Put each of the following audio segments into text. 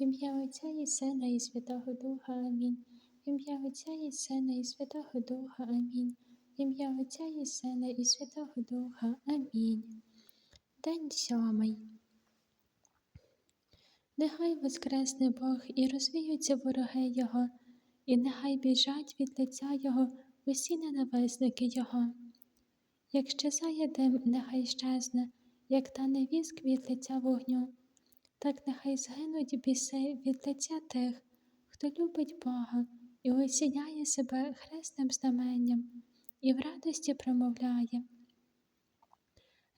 В ім'я Отця і Сина, і Святого Духа. Амінь. В ім'я Отця і Сина, і Святого Духа. Амінь. В ім'я Отця і Сина, і Святого Духа. Амінь. День сьомий. Нехай воскресне Бог і розвіються вороги Його, і нехай біжать від лиця Його усі ненависники Його. Як щезає дим, нехай щезне, як тане віск від лиця вогню, так нехай згинуть біси від лиця тих, хто любить Бога і осіняє себе хресним знаменням, і в радості промовляє.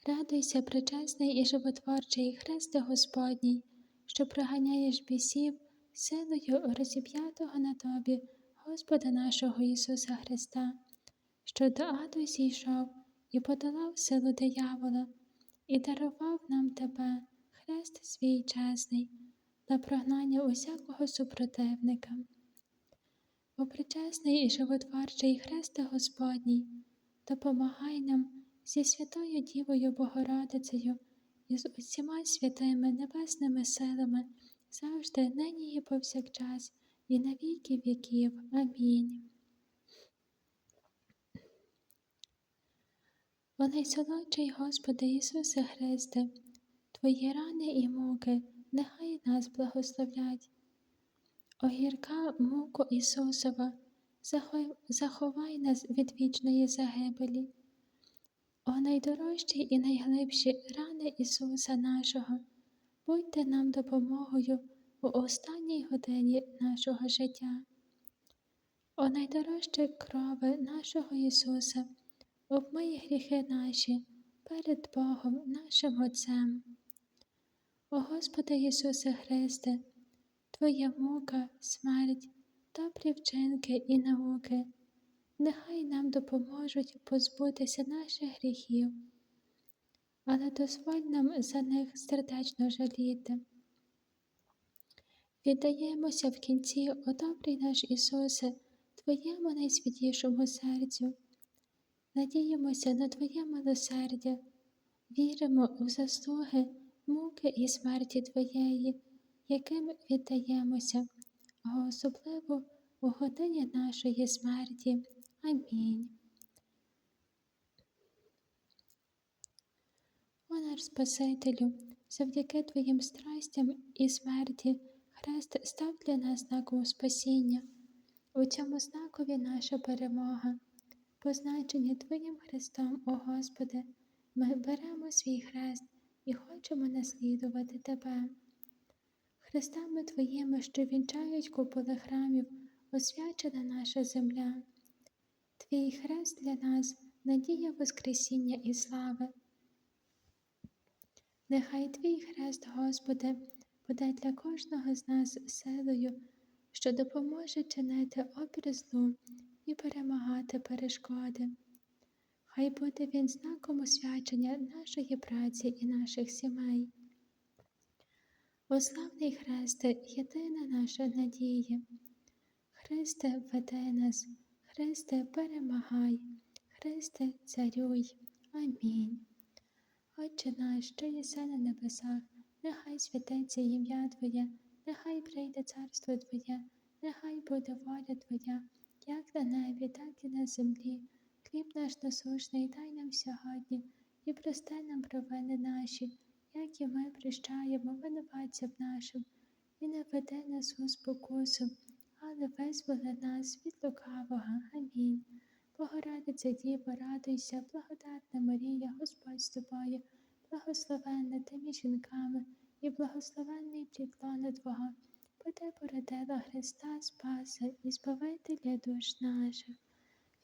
Радуйся, причесний і животворчий Христе Господній, що проганяєш бісів силою розіп'ятого на тобі, Господа нашого Ісуса Христа, що до аду зійшов і подолав силу диявола, і дарував нам тебе, хрест свій чесний, на прогнання усякого супротивника. О причесний і животворчий Христе Господній, допомагай нам зі Святою Дівою Богородицею і з усіма святими небесними силами, завжди, нині і повсякчас, і на віки віків. Амінь. О найсолодший Господи Ісусе Христе, Твої рани і муки, нехай нас благословлять. О гірка муко Ісусова, заховай нас від вічної загибелі. О найдорожчі і найглибші рани Ісуса нашого, будьте нам допомогою у останній годині нашого життя. О найдорожче крови нашого Ісуса, обмий гріхи наші перед Богом нашим Отцем. О Господи Ісусе Христе, Твоя мука, смерть, добрі вчинки і науки. Нехай нам допоможуть позбутися наших гріхів, але дозволь нам за них сердечно жаліти. Віддаємося в кінці, о добрий наш Ісусе, Твоєму найсвятішому серцю, надіємося на Твоє милосердя, віримо у заслуги, муки і смерті Твоєї, яким віддаємося, а особливо у годині нашої смерті. Амінь. О Спасителю, завдяки Твоїм страстям і смерті, Хрест став для нас знаком спасіння. У цьому знакові наша перемога. Позначені Твоїм Христом, о Господи, ми беремо свій хрест і хочемо наслідувати Тебе. Хрестами Твоїми, що вінчають куполи храмів, освячена наша земля. Твій хрест для нас надія Воскресіння і слави. Нехай Твій хрест, Господи, буде для кожного з нас силою, що допоможе чинити опір злу і перемагати перешкоди. Хай буде він знаком освячення нашої праці і наших сімей. О славний Христе, єдина наша надія. Христе, веде нас. Христе, перемагай, Христе, царюй. Амінь. Отче наш, що єси на небесах, нехай святиться ім'я Твоє, нехай прийде царство Твоє, нехай буде воля Твоя, як на небі, так і на землі. Хліб наш насушний дай нам сьогодні, і прости нам провини наші, як і ми прощаємо винуватцям нашим, і не веди нас у спокусу але визволи нас від лукавого. Амінь. Богородиця Діво, радуйся, благодатна Марія, Господь з тобою, благословенна ти між жінками і благословенний плід лона Твого, бо ти породила Христа Спаса і Збавителя душ наших.